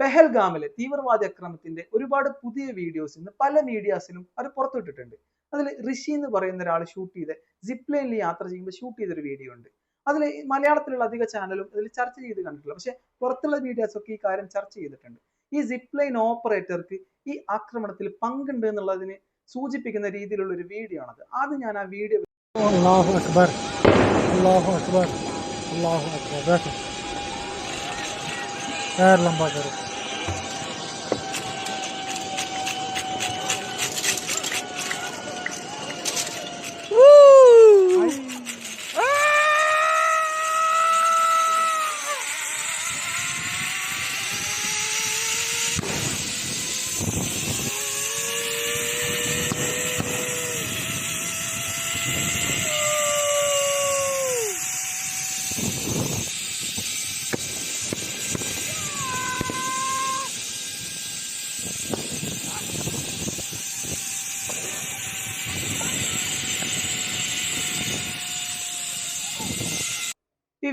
പെഹൽഗാമിലെ തീവ്രവാദി അക്രമത്തിന്റെ ഒരുപാട് പുതിയ വീഡിയോസ് ഇന്ന് പല മീഡിയാസിലും അത് പുറത്തുവിട്ടിട്ടുണ്ട്. അതിൽ ഋഷി എന്ന് പറയുന്ന ഒരാൾ ഷൂട്ട് ചെയ്ത സിപ്പ് യാത്ര ചെയ്യുമ്പോൾ ഷൂട്ട് ചെയ്തൊരു വീഡിയോ ഉണ്ട്. അതിൽ മലയാളത്തിലുള്ള അധിക ചാനലും അതിൽ ചർച്ച ചെയ്ത് കണ്ടിട്ടില്ല. പക്ഷെ പുറത്തുള്ള മീഡിയാസ് ഒക്കെ ഈ കാര്യം ചർച്ച ചെയ്തിട്ടുണ്ട്. ഈ സിപ്പ് ഓപ്പറേറ്റർക്ക് ഈ ആക്രമണത്തിൽ പങ്കുണ്ട് എന്നുള്ളതിന് സൂചിപ്പിക്കുന്ന രീതിയിലുള്ള ഒരു വീഡിയോ ആണത്. ആദ്യം ഞാൻ ആ വീഡിയോ അക്ബർ. അക്ബർ. കേരളം പാകരും ഈ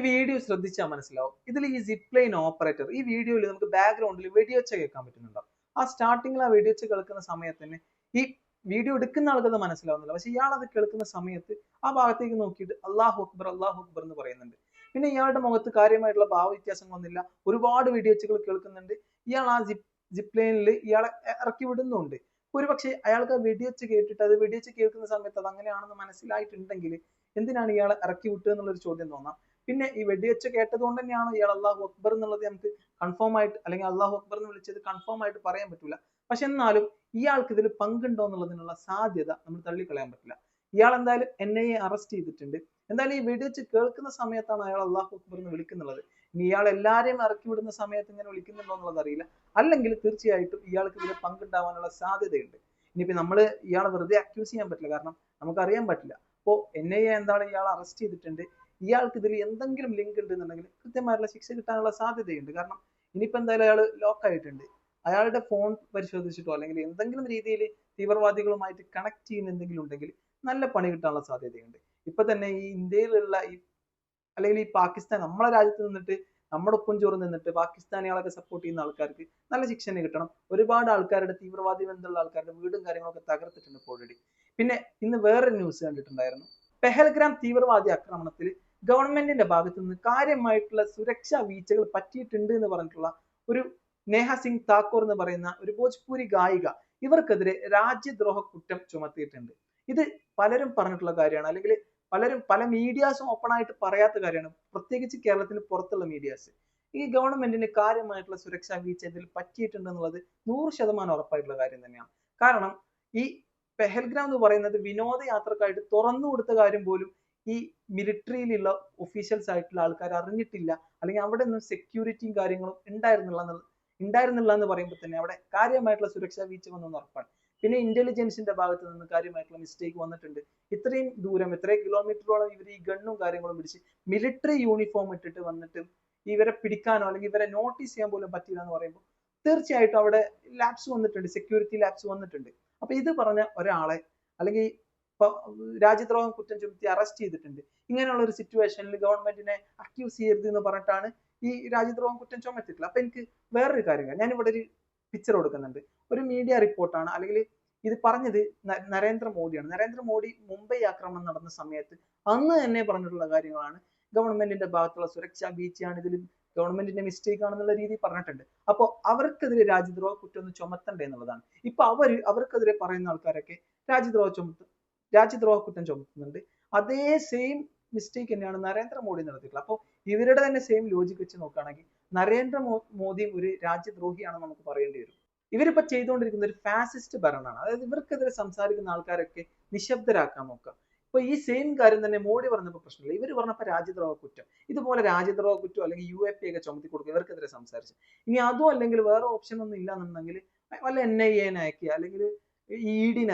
വീഡിയോ ശ്രദ്ധിച്ചാൽ മനസ്സിലാവും. ഇതിൽ ഈ സിപ്പ് ലൈൻ ഓപ്പറേറ്റർ ഈ വീഡിയോയിൽ നമുക്ക് ബാക്ക്ഗ്രൗണ്ടിൽ വെടിയൊച്ച കേൾക്കാൻ പറ്റുന്നുണ്ടോ? ആ സ്റ്റാർട്ടിങ്ങിൽ ആ വെടിയൊച്ച കേൾക്കുന്ന സമയത്ത് തന്നെ ഈ വീഡിയോ എടുക്കുന്ന ആൾക്കത് മനസ്സിലാവുന്നില്ല. പക്ഷെ ഇയാൾ അത് കേൾക്കുന്ന സമയത്ത് ആ ഭാഗത്തേക്ക് നോക്കിയിട്ട് അള്ളാഹു അക്ബർ അള്ളാഹു അക്ബർ എന്ന് പറയുന്നുണ്ട്. പിന്നെ ഇയാളുടെ മുഖത്ത് കാര്യമായിട്ടുള്ള ഭാവവ്യത്യാസങ്ങളൊന്നുമില്ല ഒരുപാട് വെടിയൊച്ചകൾ കേൾക്കുന്നുണ്ട്. ഇയാൾ ആ ജിപ് ജിപ്ലൈനിൽ ഇയാളെ ഇറക്കി വിടുന്നുണ്ട്. ഒരുപക്ഷെ അയാൾക്ക് ആ വെടിയൊച്ച കേട്ടിട്ട് അത് വെടിയൊച്ച കേൾക്കുന്ന സമയത്ത് അത് അങ്ങനെയാണെന്ന് മനസ്സിലായിട്ടുണ്ടെങ്കിൽ എന്തിനാണ് ഇയാളെ ഇറക്കി വിട്ടുക എന്നുള്ളൊരു ചോദ്യം തോന്നാം. പിന്നെ ഈ വെടിവെച്ച് കേട്ടത് കൊണ്ട് തന്നെയാണ് ഇയാൾ അള്ളാഹു അക്ബർ എന്നുള്ളത് നമുക്ക് കൺഫേം ആയിട്ട് അല്ലെങ്കിൽ അള്ളാഹു അക്ബർ എന്ന് വിളിച്ചത് കൺഫേം ആയിട്ട് പറയാൻ പറ്റില്ല പക്ഷെ എന്നാലും ഇയാൾക്ക് ഇതിൽ പങ്കുണ്ടോ എന്നുള്ളതിനുള്ള സാധ്യത നമ്മൾ തള്ളിക്കളയാൻ പറ്റില്ല. ഇയാൾ എന്തായാലും എൻ ഐ എ അറസ്റ്റ് ചെയ്തിട്ടുണ്ട്. എന്തായാലും ഈ വെടിവെച്ച് കേൾക്കുന്ന സമയത്താണ് അയാൾ അള്ളാഹു അക്ബർ എന്ന് വിളിക്കുന്നുള്ളത് ഇനി ഇയാൾ എല്ലാരെയും ഇറക്കി വിടുന്ന സമയത്ത് ഇങ്ങനെ വിളിക്കുന്നുണ്ടോ എന്നുള്ളത് അറിയില്ല. അല്ലെങ്കിൽ തീർച്ചയായിട്ടും ഇയാൾക്ക് ഇതിൽ പങ്കുണ്ടാവാനുള്ള സാധ്യതയുണ്ട്. ഇനിയിപ്പോ നമ്മൾ ഇയാളെ വെറുതെ അക്യൂസ് ചെയ്യാൻ പറ്റില്ല. കാരണം നമുക്ക് അറിയാൻ പറ്റില്ല. അപ്പോൾ എൻ ഐ എ എന്താണ് ഇയാൾ അറസ്റ്റ് ചെയ്തിട്ടുണ്ട്? ഇയാൾക്ക് ഇതിൽ എന്തെങ്കിലും ലിങ്ക് ഉണ്ടെന്നുണ്ടെങ്കിൽ കൃത്യമായിട്ടുള്ള ശിക്ഷ കിട്ടാനുള്ള സാധ്യതയുണ്ട്. കാരണം ഇനിയിപ്പോ എന്തായാലും അയാൾ ലോക്ക് ആയിട്ടുണ്ട്. അയാളുടെ ഫോൺ പരിശോധിച്ചിട്ടോ അല്ലെങ്കിൽ എന്തെങ്കിലും രീതിയിൽ തീവ്രവാദികളുമായിട്ട് കണക്ട് ചെയ്യുന്ന എന്തെങ്കിലും ഉണ്ടെങ്കിൽ നല്ല പണി കിട്ടാനുള്ള സാധ്യതയുണ്ട്. ഇപ്പൊ തന്നെ ഈ ഇന്ത്യയിലുള്ള ഈ അല്ലെങ്കിൽ ഈ പാകിസ്ഥാൻ നമ്മളെ രാജ്യത്ത് നിന്നിട്ട് നമ്മുടെ ഒപ്പം ചോറ് നിന്നിട്ട് പാകിസ്ഥാനികളൊക്കെ സപ്പോർട്ട് ചെയ്യുന്ന ആൾക്കാർക്ക് നല്ല ശിക്ഷ തന്നെ കിട്ടണം. ഒരുപാട് ആൾക്കാരുടെ തീവ്രവാദി ബന്ധമുള്ള ആൾക്കാരുടെ വീടും കാര്യങ്ങളൊക്കെ തകർത്തിട്ടുണ്ട് ഓൾറെഡി പിന്നെ ഇന്ന് വേറൊരു ന്യൂസ് കണ്ടിട്ടുണ്ടായിരുന്നു. പെഹൽഗ്രാം തീവ്രവാദി ആക്രമണത്തിൽ ഗവൺമെന്റിന്റെ ഭാഗത്തു നിന്ന് കാര്യമായിട്ടുള്ള സുരക്ഷാ വീഴ്ചകൾ പറ്റിയിട്ടുണ്ട് എന്ന് പറഞ്ഞിട്ടുള്ള ഒരു നേഹ സിംഗ് താക്കൂർ എന്ന് പറയുന്ന ഒരു ഭോജ്പൂരി ഗായിക ഇവർക്കെതിരെ രാജ്യദ്രോഹ കുറ്റം ചുമത്തിയിട്ടുണ്ട്. ഇത് പലരും പറഞ്ഞിട്ടുള്ള കാര്യമാണ്. അല്ലെങ്കിൽ പലരും പല മീഡിയാസും ഓപ്പൺ ആയിട്ട് പറയാത്ത കാര്യമാണ്. പ്രത്യേകിച്ച് കേരളത്തിന് പുറത്തുള്ള മീഡിയാസ് ഈ ഗവൺമെന്റിന് കാര്യമായിട്ടുള്ള സുരക്ഷാ വീഴ്ച ഇതിൽ പറ്റിയിട്ടുണ്ട് എന്നുള്ളത് നൂറ് ശതമാനം ഉറപ്പായിട്ടുള്ള കാര്യം തന്നെയാണ്. കാരണം ഈ പെഹൽഗ്രാം എന്ന് പറയുന്നത് വിനോദയാത്രക്കായിട്ട് തുറന്നു കൊടുത്ത കാര്യം പോലും ഈ മിലിറ്ററിയിലുള്ള ഒഫീഷ്യൽസ് ആയിട്ടുള്ള ആൾക്കാർ അറിഞ്ഞിട്ടില്ല. അല്ലെങ്കിൽ അവിടെ നിന്ന് സെക്യൂരിറ്റിയും കാര്യങ്ങളും ഉണ്ടായിരുന്നില്ല ഉണ്ടായിരുന്നില്ല എന്ന് പറയുമ്പോൾ തന്നെ അവിടെ കാര്യമായിട്ടുള്ള സുരക്ഷാ വീഴ്ച വന്നെന്ന് ഉറപ്പാണ്. പിന്നെ ഇന്റലിജൻസിന്റെ ഭാഗത്ത് നിന്ന് കാര്യമായിട്ടുള്ള മിസ്റ്റേക്ക് വന്നിട്ടുണ്ട്. ഇത്രയും ദൂരം ഇത്രയും കിലോമീറ്ററോളം ഇവർ ഈ ഗണ്ണും കാര്യങ്ങളും പിടിച്ച് മിലിറ്ററി യൂണിഫോം ഇട്ടിട്ട് വന്നിട്ട് ഇവരെ പിടിക്കാനോ അല്ലെങ്കിൽ ഇവരെ നോട്ടീസ് ചെയ്യാൻ പോലും പറ്റില്ല എന്ന് പറയുമ്പോൾ തീർച്ചയായിട്ടും അവിടെ ലാബ്സ് വന്നിട്ടുണ്ട് സെക്യൂരിറ്റി ലാബ്സ് വന്നിട്ടുണ്ട്. അപ്പൊ ഇത് പറഞ്ഞ ഒരാളെ അല്ലെങ്കിൽ രാജ്യദ്രോഹം കുറ്റം ചുമത്തി അറസ്റ്റ് ചെയ്തിട്ടുണ്ട്. ഇങ്ങനെയുള്ള ഒരു സിറ്റുവേഷനിൽ ഗവൺമെന്റിനെ അക്യൂസ് ചെയ്യരുത് എന്ന് പറഞ്ഞിട്ടാണ് ഈ രാജ്യദ്രോഹം കുറ്റം ചുമത്തിയിട്ടുള്ളത്. അപ്പൊ എനിക്ക് വേറൊരു കാര്യം ഞാൻ ഇവിടെ ഒരു പിക്ചർ കൊടുക്കുന്നുണ്ട്. ഒരു മീഡിയ റിപ്പോർട്ടാണ് അല്ലെങ്കിൽ ഇത് പറഞ്ഞത് നരേന്ദ്രമോദിയാണ് നരേന്ദ്രമോദി മുംബൈ ആക്രമണം നടന്ന സമയത്ത് അന്ന് തന്നെ പറഞ്ഞിട്ടുള്ള കാര്യങ്ങളാണ്. ഗവൺമെന്റിന്റെ ഭാഗത്തുള്ള സുരക്ഷാ വീഴ്ചയാണ് ഇതിൽ ഗവൺമെന്റിന്റെ മിസ്റ്റേക്ക് ആണെന്നുള്ള രീതി പറഞ്ഞിട്ടുണ്ട്. അപ്പോൾ അവർക്കെതിരെ രാജ്യദ്രോഹ കുറ്റം ഒന്ന് ചുമത്തണ്ടേ എന്നുള്ളതാണ്. ഇപ്പൊ അവർ അവർക്കെതിരെ പറയുന്ന ആൾക്കാരൊക്കെ രാജ്യദ്രോഹ ചുമത്ത രാജ്യദ്രോഹ കുറ്റം ചുമത്തുന്നുണ്ട്. അതേ സെയിം മിസ്റ്റേക്ക് തന്നെയാണ് നരേന്ദ്രമോദി നടത്തിയിട്ടുള്ളത്. അപ്പോൾ ഇവരുടെ തന്നെ സെയിം ലോജിക് വെച്ച് നോക്കുകയാണെങ്കിൽ നരേന്ദ്ര മോദിയും ഒരു രാജ്യദ്രോഹിയാണെന്ന് നമുക്ക് പറയേണ്ടി വരും. ഇവരിപ്പോ ചെയ്തുകൊണ്ടിരിക്കുന്ന ഒരു ഫാസിസ്റ്റ് ഭരണമാണ്. അതായത് ഇവർക്കെതിരെ സംസാരിക്കുന്ന ആൾക്കാരൊക്കെ നിശബ്ദരാക്കാൻ നോക്കുക. ഇപ്പൊ ഈ സെയിം കാര്യം തന്നെ മോഡി പറഞ്ഞപ്പോൾ പ്രശ്നമില്ല. ഇവർ പറഞ്ഞപ്പോ രാജ്യദ്രോഹ കുറ്റം. ഇതുപോലെ രാജ്യദ്രോഹ കുറ്റം അല്ലെങ്കിൽ യു എ പി ഒക്കെ ചുമത്തി കൊടുക്കുക ഇവർക്കെതിരെ സംസാരിച്ചു. ഇനി അതും അല്ലെങ്കിൽ വേറെ ഓപ്ഷൻ ഒന്നും ഇല്ലാന്നുണ്ടെങ്കിൽ വല്ല എൻ ഐ എനെ അയക്കുക അല്ലെങ്കിൽ ഇ ഡിനെ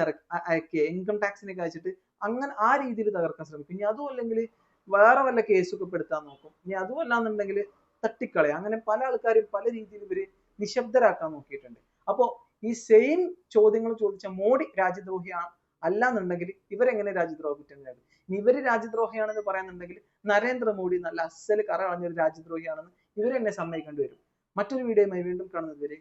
അയക്കുക ഇൻകം ടാക്സിനെ അയച്ചിട്ട് അങ്ങനെ ആ രീതിയിൽ തകർക്കാൻ ശ്രമിക്കും. ഇനി അതും അല്ലെങ്കിൽ വേറെ വല്ല കേസൊക്കെ പെടുത്താൻ നോക്കും. ഇനി അതും അല്ലാന്നുണ്ടെങ്കിൽ തട്ടിക്കളയും. അങ്ങനെ പല ആൾക്കാരും പല രീതിയിൽ ഇവർ നിശബ്ദരാക്കാൻ നോക്കിയിട്ടുണ്ട്. അപ്പോ ഈ സെയിം ചോദ്യങ്ങൾ ചോദിച്ച മോഡി രാജ്യദ്രോഹിയാണ് അല്ല എന്നുണ്ടെങ്കിൽ ഇവരെങ്ങനെ രാജ്യദ്രോഹ കുറ്റം നേടും ഇവർ രാജ്യദ്രോഹിയാണെന്ന് പറയുന്നുണ്ടെങ്കിൽ നരേന്ദ്രമോദി നല്ല അസൽ കറ കളഞ്ഞൊരു രാജ്യദ്രോഹിയാണെന്ന് ഇവരെന്നെ സമ്മതിക്കേണ്ടി വരും. മറ്റൊരു വീഡിയോയുമായി വീണ്ടും കാണുന്നത് വരെ